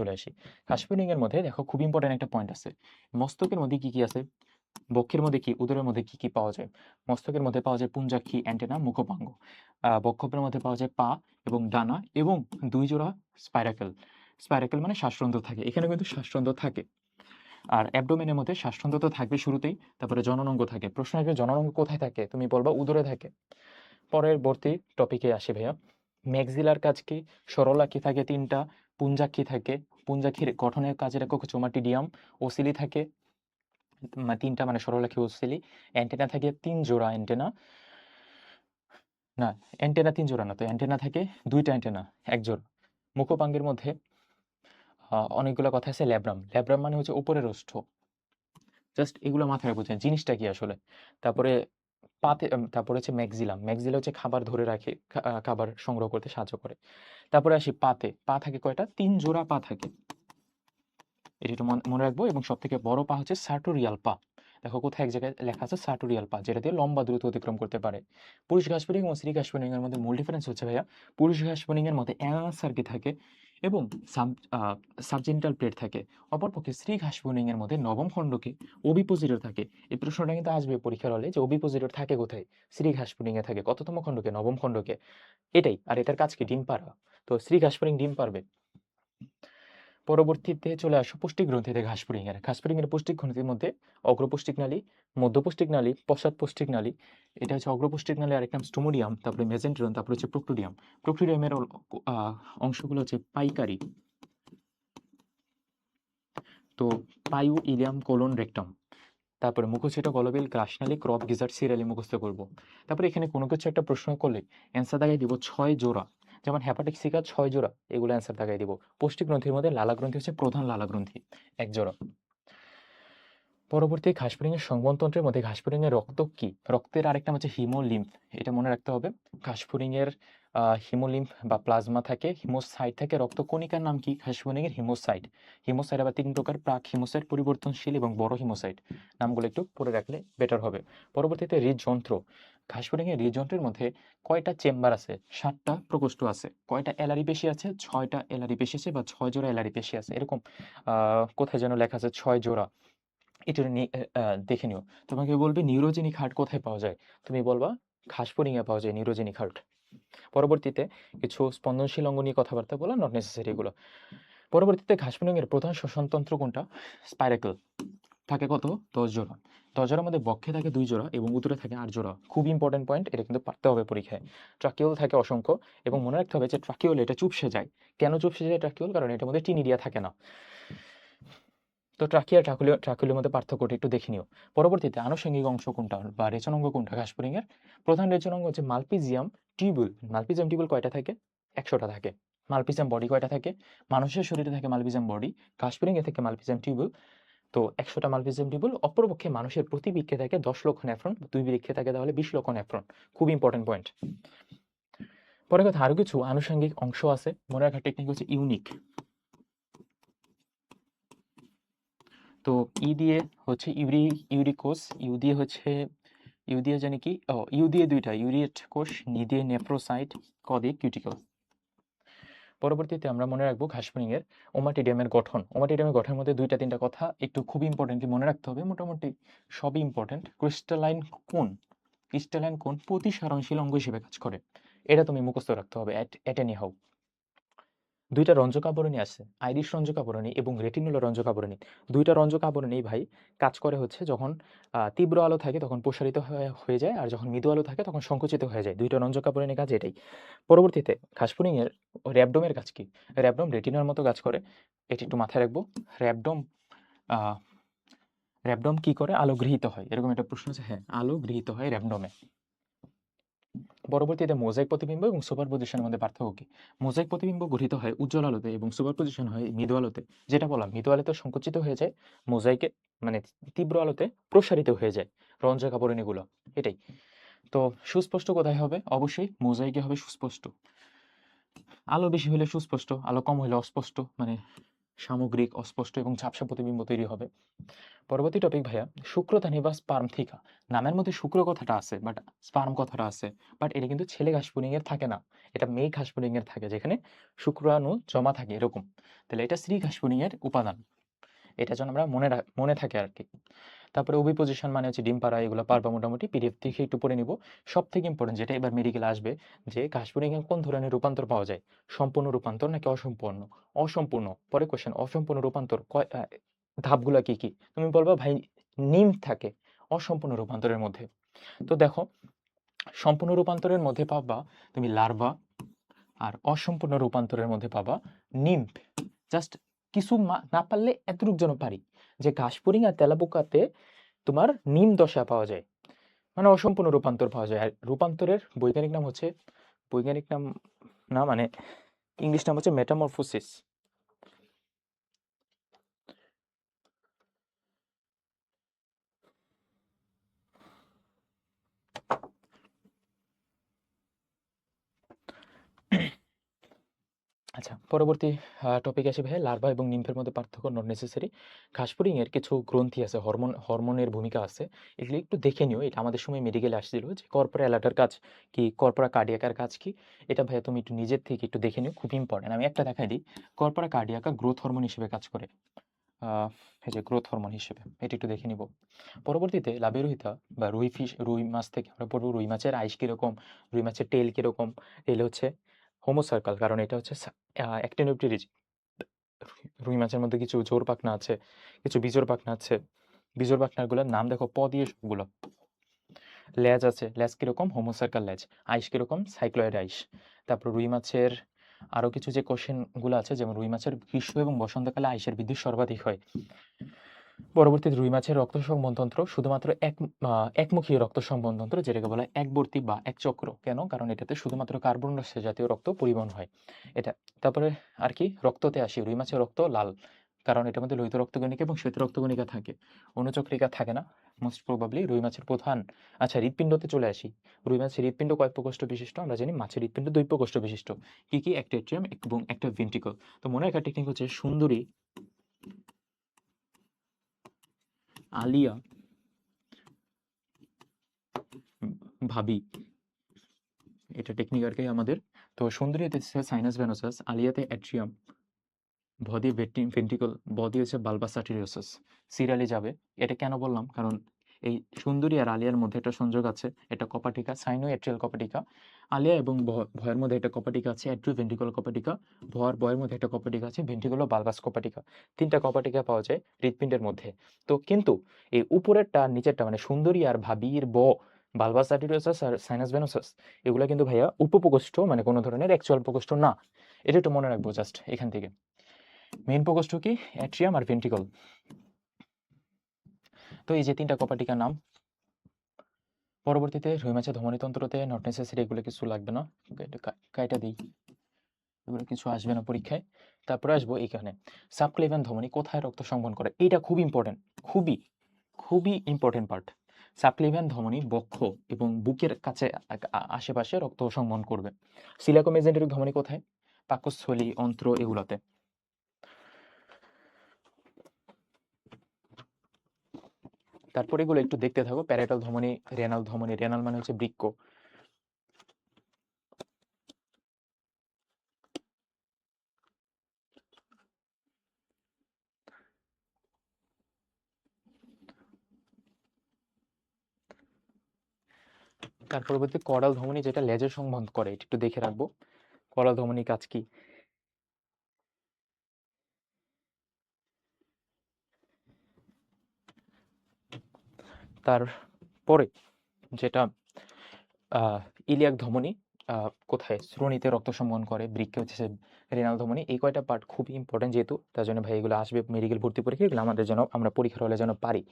চলে আসি। কাশ্মীরিং এর মধ্যে দেখো খুব ইম্পর্টেন্ট একটা পয়েন্ট আছে। মস্তকের মধ্যে কি কি আছে? বক্ষের মধ্যে কি, উদরের মধ্যে কি কি পাওয়া যায়? মস্তকের মধ্যে পাওয়া যায় পুঞ্জাক্ষী অ্যান্টেনা মুখপাঙ্গ বক্ষপের মধ্যে পাওয়া যায় পা এবং ডানা এবং দুই জোড়া স্পাইরাকেল স্পাইরাকেল মানে শ্বাসরন্ধ্র থাকে। এখানে কিন্তু শ্বাসরন্ধ্র থাকে। আর অ্যাবডোমেনের মধ্যে শ্বাসরন্ধ্র তো থাকবে শুরুতেই, তারপরে জননাঙ্গ থাকে। প্রশ্ন আসবে, জননাঙ্গ কোথায় থাকে? তুমি বলবা উদরে থাকে। পরবর্তী টপিকে আসি ভাইয়া। ম্যাক্সিলার কাজ কি? সরলাক্ষী থাকে তিনটা? পুঞ্জাক্ষী থাকে। পুঞ্জাক্ষীর গঠনের কাজের একক হচ্ছে ওমাটিডিয়াম ওসিলি থাকে। তিনটা মানে সরলাক্ষী ওসিলি অ্যান্টেনা থাকে তিন জোড়া অ্যান্টেনা। না, অ্যান্টেনা তিন জোড়া না তো, অ্যান্টেনা থাকে দুইটা অ্যান্টেনা, এক জোড়া। মুখপাঙ্গের মধ্যে অনেকগুলো কথা আছে, ল্যাব্রাম। ল্যাব্রাম মানে হচ্ছে উপরের ওষ্ঠ জাস্ট এগুলো মাথায় বুঝেন জিনিসটা কি আসলে? তারপরে পাতে তারপরে হচ্ছে ম্যাক্সিলাম ম্যাক্সিলা হচ্ছে খাবার ধরে রাখে খাবার সংগ্রহ করতে সাহায্য করে। তারপরে আসি পাতে। পা থাকে কয়টা? তিন জোড়া পা থাকে। এটি একটু মনে রাখব। এবং সব থেকে বড় পা হচ্ছে সার্টোরিয়াল পা। দেখো কোথায় এক জায়গায় লেখা আছে সার্টোরিয়াল পা, যেটা দিয়ে লম্বা দ্রুত অতিক্রম করতে পারে। পুরুষ ঘাস ফড়িং এবং স্ত্রী ঘাস ফড়িং এর মধ্যে মূল ডিফারেন্স হচ্ছে ভাইয়া। পুরুষ ঘাস ফড়িং এর মধ্যে অ্যানাসার্কি থাকে। এবং সাবজেন্টাল প্লেট থাকে। অপরপক্ষে শ্রী ঘাস বোনিংয়ের মধ্যে নবম খণ্ডকে ওবিপোজিটর থাকে। এই প্রশ্নটা কিন্তু আসবে পরীক্ষার হলে যে ওবিপোজিটর থাকে কোথায়? শ্রী ঘাস বোনিংয়ে থাকে। কততম খণ্ডকে? নবম খণ্ডকে। এটাই। আর এটার কাজ কি? ডিম পাড়া। তো শ্রী ঘাস বোনিং ডিম পারবে পরবর্তীতে চলে আসো পুষ্টিক গ্রন্থিতে ঘাসপুরিং এর ঘাসপুরিং এর পুষ্টিক গ্রন্থির মধ্যে অগ্রপুষ্টিক নালী মধ্যপুষ্টিক নালী, পশ্চাৎ পুষ্টিক নালী, এটা হচ্ছে অগ্রপুষ্টিক নালী আরেক নাম স্টোমোডিয়াম, তারপরে মেজেন্টেরিয়াম, তারপরে হচ্ছে প্রোক্টোডিয়াম। প্রোক্টোডিয়ামের অংশগুলো হচ্ছে পাইকারি। তো পায়ু ইলিয়াম কোলন রেকটাম। তারপরে মুখচ্ছিট গলবিল, গ্রাসনালী, ক্রপ, গিজার সিরিয়ালি মুখস্থ করব। তারপরে এখানে কোনো কিছু একটা প্রশ্ন করলে অ্যান্সার দাগাই দিব ছয় জোড়া। যেমন হ্যাপাটিক্সিকা ছয় জোড়া, এগুলো অ্যান্সার দেখাই দিব। পুষ্টি গ্রন্থির মধ্যে লালা গ্রন্থি হচ্ছে প্রধান লালা গ্রন্থি, এক জোড়া। পরবর্তী ঘাসপুরিং এর সংবহনতন্ত্রের মধ্যে ঘাসপুরিং এর রক্ত কি? রক্তের আরেকটা হচ্ছে হিমোলিম্ফ এটা মনে রাখতে হবে। ঘাসপুরিং এর হিমোলিম্ফ বা প্লাজমা থাকে, হিমোসাইট থাকে। রক্তকণিকার নাম কি? এর হিমোসাইট। হিমোসাইট আবার তিন প্রকার, প্রাক হিমোসাইট, পরিবর্তনশীল এবং বড় হিমোসাইট। নামগুলো একটু পড়ে রাখলে বেটার হবে। পরবর্তীতে হৃদযন্ত্র। ঘাসপুরিং এর হৃদযন্ত্রের মধ্যে কয়টা চেম্বার আছে? সাতটা প্রকোষ্ঠ আছে। কয়টা এলারি পেশি আছে? ছয়টা এলারি পেশি আছে বা ছয় জোড়া এলারি পেশি আছে? এরকম কোথায় যেন লেখা আছে ছয় জোড়া। এটা দেখে নিও। তোমাকে বলবে, নিউরোজেনিক হার্ট কোথায় পাওয়া যায়? তুমি বলবা ঘাসপুরিং এ পাওয়া যায় নিউরোজেনিক হার্ট। পরবর্তীতে কিছু স্পন্দনশীল অঙ্গ নিয়ে কথাবার্তা বলা নট নেসেসারি এগুলো। পরবর্তীতে ঘাসপুরিং এর প্রধান শ্বসনতন্ত্র কোনটা? স্পাইরাকল থাকে কত? দশ জোড়া। দশ জোড়ার মধ্যে বক্ষে থাকে দুই জোড়া এবং উত্তরে থাকে আট জোড়া। খুব ইম্পর্টেন্ট পয়েন্ট এটা কিন্তু পারতে হবে পরীক্ষায়। ট্রাকিওল থাকে অসংখ্য এবং মনে রাখতে হবে যে ট্রাকিওল এটা চুপসে যায়। কেন চুপসে যায় ট্রাকিওল কারণ এটার মধ্যে টিনিডিয়া থাকে না। তো ট্রাকিয়া ট্রাকুলিও ট্রাকুলির মধ্যে পার্থক্যটা একটু দেখে নিও। পরবর্তীতে আনুষঙ্গিক অংশ কোনটা বা রেচনাঙ্গ কোনটা? ঘাসপুরিং এর প্রধান রেচনাঙ্গ হচ্ছে মালপিজিয়াম টিউবুল মালপিজিয়াম টিউবুল কয়টা থাকে? একশোটা থাকে। মালপিজিয়াম বডি কয়টা থাকে? মানুষের শরীরে থাকে মালপিজিয়াম বডি ঘাসপুরিং এ থেকে মালপিজিয়াম টিউবুল তো একশোটা মালপিজিয়াম টিউবুল অপরপক্ষে মানুষের প্রতি বৃক্ষে থাকে দশ লক্ষ নেফ্রন, দুই বৃক্ষে থাকে তাহলে বিশ লক্ষ নেফ্রন। খুব ইম্পর্টেন্ট পয়েন্ট পরে কথা আরও কিছু আনুষঙ্গিক অংশ আছে। মনে রাখার টেকনিক হচ্ছে ইউনিক তো ই দিয়ে হচ্ছে ইউরি ইউরিকোস ইউ দিয়ে হচ্ছে, ইউ দিয়ে জানি কি? ও, ইউ দিয়ে দুইটা, ইউরিয়েট কোষ নি দিয়ে নেফ্রোসাইট, ক দিয়ে কিউটিকল। পরবর্তীতে আমরা মনে রাখব ঘাসপুরিং এর ওমাটিডিয়ামের গঠন। ওমাটিডিয়ামের গঠনের মধ্যে দুইটা, তিনটা কথা একটু খুব ইম্পর্টেন্ট মনে রাখতে হবে। মোটামুটি সবই ইম্পর্টেন্ট ক্রিস্টালাইন কোন ক্রিস্টালাইন কোন প্রতিসারণশীল অঙ্গ হিসেবে কাজ করে। এটা তুমি মুখস্থ রাখতে হবে এট এনি হাউ দুইটা রঞ্জক আবরণী আছে, আইরিশ রঞ্জক আবরণী এবং রেটিনুলা রঞ্জক আবরণী দুইটা রঞ্জক আবরণী ভাই, কাজ করে হচ্ছে যখন তীব্র আলো থাকে তখন প্রসারিত হয়ে- যায় আর যখন মৃদু আলো থাকে তখন সংকুচিত হয়ে যায়। দুইটা রঞ্জক আবরণী কাজ এটাই। পরবর্তীতে ঘাসপুরিং এর র্যাবডোমের কাজ কি? র্যাবডোম রেটিনার মতো কাজ করে। এটি একটু মাথায় রাখব। র্যাবডোম র্যাবডোম কি করে? আলো গৃহীত হয়। এরকম একটা প্রশ্ন আছে হ্যাঁ আলো গৃহীত হয় র্যাবডোমে। পরবর্তীতে মোজাইক প্রতিবিম্ব এবং সুপার পজিশনের মধ্যে পার্থক্য কি? মোজাইক প্রতিবিম্ব গঠিত হয় উজ্জ্বল আলোতে এবং সুপার পজিশন হয় মৃদু আলোতে। যেটা বললাম, মৃদু আলোতে সংকুচিত হয়ে যায় মোজাইকে মানে তীব্র আলোতে প্রসারিত হয়ে যায় রঞ্জক আবরণীগুলো এটাই। তো সুস্পষ্ট কোথায় হবে? অবশ্যই মোজাইকে হবে সুস্পষ্ট। আলো বেশি হলে সুস্পষ্ট, আলো কম হলে অস্পষ্ট মানে সামগ্রিক, অস্পষ্ট এবং ঝাপসা প্রতিবিম্ব তৈরি হবে। পরবর্তী টপিক ভাইয়া শুক্রধানী বা স্পার্ম থিকা। নামের মধ্যে শুক্র কথাটা আছে বাট স্পার্ম কথাটা আছে বাট এটা কিন্তু ছেলে ঘাস এর থাকে না। এটা মেয়ে ঘাস এর থাকে, যেখানে শুক্রাণু জমা থাকে এরকম। তাহলে এটা স্ত্রী ঘাস এর উপাদান। এটা যেন আমরা মনে মনে থাকে আর কি তারপরে অভিপোজিশন মানে হচ্ছে ডিম পাড়া, এগুলো পারবা মোটামুটি পিডিএফ থেকে একটু পড়ে নিব। সব থেকে ইম্পর্টেন্ট যেটা এবার মেডিকেল আসবে, যে এ কোন ধরনের রূপান্তর পাওয়া যায়? সম্পূর্ণ রূপান্তর নাকি অসম্পূর্ণ? অসম্পূর্ণ। পরে কোশ্চেন অসম্পূর্ণ রূপান্তর কয় ধাপগুলা কি কি? তুমি বলবা, ভাই, নিম থাকে অসম্পূর্ণ রূপান্তরের মধ্যে। তো দেখো, সম্পূর্ণ রূপান্তরের মধ্যে পাবা তুমি লার্ভা, আর অসম্পূর্ণ রূপান্তরের মধ্যে পাবা নিম। জাস্ট কিছু না পারলে এতটুক যেন পারি যে ঘাসপুরিং আর তেলাপোকাতে তোমার নিম দশা পাওয়া যায়। মানে অসম্পূর্ণ রূপান্তর পাওয়া যায়। আর রূপান্তরের বৈজ্ঞানিক নাম হচ্ছে, বৈজ্ঞানিক নাম, না মানে ইংলিশ নাম হচ্ছে মেটামরফোসিস আচ্ছা পরবর্তী টপিক আসে ভাই লার্ভা এবং নিম্ফের মধ্যে পার্থক্য নট নেসেসারি ঘাসপুরিং এর কিছু গ্রন্থি আছে হরমোন হরমোনের ভূমিকা আছে, এগুলি একটু দেখে নিও। এটা আমাদের সময় মেডিকেলে আসছিল যে কর্পোরা অ্যালার্টার কাজ কি কর্পোরা কার্ডিয়াকার কাজ কি? এটা ভাইয়া তুমি একটু নিজের থেকে একটু দেখে নিও, খুব ইম্পর্টেন্ট আমি একটা দেখাই দিই। কর্পোরা কার্ডিয়াকা গ্রোথ হরমোন হিসেবে কাজ করে। এই যে গ্রোথ হরমোন হিসেবে, এটা একটু দেখে নিব। পরবর্তীতে লাভেরোহিতা বা রুই ফিশ রুই মাছ থেকে আমরা পড়ব। রুই মাছের আইস কীরকম, রুই মাছের টেল কীরকম টেল হচ্ছে হোমোসার্কাল কারণ এটা হচ্ছে অ্যাক্টিনোপ্টেরিজ রুই মাছের মধ্যে কিছু জোর পাখনা আছে, কিছু বিজোর পাখনা আছে বিজোর পাখনাগুলোর নাম দেখো প দিয়ে সবগুলো। লেজ আছে, লেজ কীরকম? হোমোসার্কাল লেজ আইস কীরকম? সাইক্লয়েড আইস তারপর রুই মাছের আরও কিছু যে কোশ্চেনগুলো আছে, যেমন রুই মাছের গ্রীষ্ম এবং বসন্তকালে আইসের বৃদ্ধি সর্বাধিক হয়। পরবর্তীতে রুই মাছের রক্ত সংবহনতন্ত্র শুধুমাত্র এক একমুখী রক্ত সংবহনতন্ত্র যেটাকে বলা হয় একবর্তী বা এক চক্র। কেন? কারণ এটাতে শুধুমাত্র কার্বন ডাইঅক্সাইড জাতীয় রক্ত পরিবহন হয়। এটা, তারপরে আর কি? রক্ততে আসি, রুই মাছের রক্ত লাল। কারণ এটার মধ্যে লোহিত রক্তগণিকা এবং শ্বেত রক্তকণিকা থাকে। অনুচক্রিকা থাকে না। মোস্ট প্রবাবলি রুই মাছের প্রধান। আচ্ছা হৃৎপিণ্ডতে চলে আসি। রুই মাছের হৃৎপিণ্ড কয় প্রকোষ্ঠ বিশিষ্ট? আমরা জানি মাছের হৃৎপিণ্ড দুই প্রকোষ্ঠ বিশিষ্ট। কি কি? একটা এট্রিয়াম এবং একটা ভেন্ট্রিকল। তো মনে রাখার টেকনিক হচ্ছে সুন্দরী আলিয়া। ভাবি, এটা টেকনিক আর কি আমাদের। তো সুন্দরীতে সাইনাস ভেনোসাস আলিয়াতে অ্যাট্রিয়াম ভদি ভেন্টিকল বদি হচ্ছে বালবাসাটিরিওসাস সিরিয়ালে যাবে। এটা কেন বললাম? কারণ এই সুন্দরী আর আলিয়ার মধ্যে একটা সংযোগ আছে, এটা কপাটিকা সাইনো অ্যাট্রিয়াল কপাটিকা। আলিয়া এবং ভয়ের মধ্যে একটা কপাটিকা আছে অ্যাট্রিও ভেন্টিকল কপাটিকা। ভর, বয়ের মধ্যে একটা কপাটিকা আছে ভেন্টিকুলো বালবাস কপাটিকা। তিনটা কপাটিকা পাওয়া যায় হৃৎপিণ্ডের মধ্যে। তো কিন্তু এই উপরেরটা, নিচেরটা মানে সুন্দরী আর ভাবির ব, বালবাস আর্টেরিওসাস আর সাইনাস ভেনোসাস, এগুলো কিন্তু ভাইয়া উপপ্রকোষ্ঠ মানে কোনো ধরনের অ্যাকচুয়াল প্রকোষ্ঠ না। এটা একটু মনে রাখব জাস্ট এখান থেকে। মেইন প্রকোষ্ঠ কি? অ্যাট্রিয়াম আর ভেন্ট্রিকল। তো এই যে তিনটা কপাটিকার নাম? পরবর্তীতে রুই মাছের ধমনীতন্ত্রতে নট নেসেসারি এগুলো কিছু লাগবে না। কাইটা দিই। এগুলো কিছু আসবে না পরীক্ষায়। তারপরে আসব এইখানে। সাবক্লেভিয়ান ধমনী কোথায় রক্ত সংবহন করে? এটা খুব ইম্পর্টেন্ট খুবই খুবই ইম্পর্টেন্ট পার্ট সাবক্লেভিয়ান ধমনী বক্ষ এবং বুকের কাছে আশেপাশে রক্ত সংবহন করবে। সিলাকোমেজেন্টেরিক ধমনী কোথায়? পাকস্থলী, অন্ত্র এগুলোতে। তারপরে এগুলো একটু দেখতে থাকো। প্যারাটাল ধমনী, রেনাল ধমনী, রেনাল মানে হচ্ছে বৃক্ক। তার পরবর্তী করাল ধমনী যেটা লেজের সংবহন করে একটু দেখে রাখব। করাল ধমনী কাজ কি? তারপরে যেটা ইলিয়াক ধমনী কোথায় শ্রোণীতে রক্ত সংবহন করে বৃক্ষে হচ্ছে রেনাল ধমনী, এই কয়টা পার্ট খুবই ইম্পর্টেন্ট যেহেতু, তার জন্য ভাই এগুলো আসবে মেডিকেল ভর্তি পরীক্ষা, এগুলো আমাদের যেন আমরা পরীক্ষার হলে যেন পারি।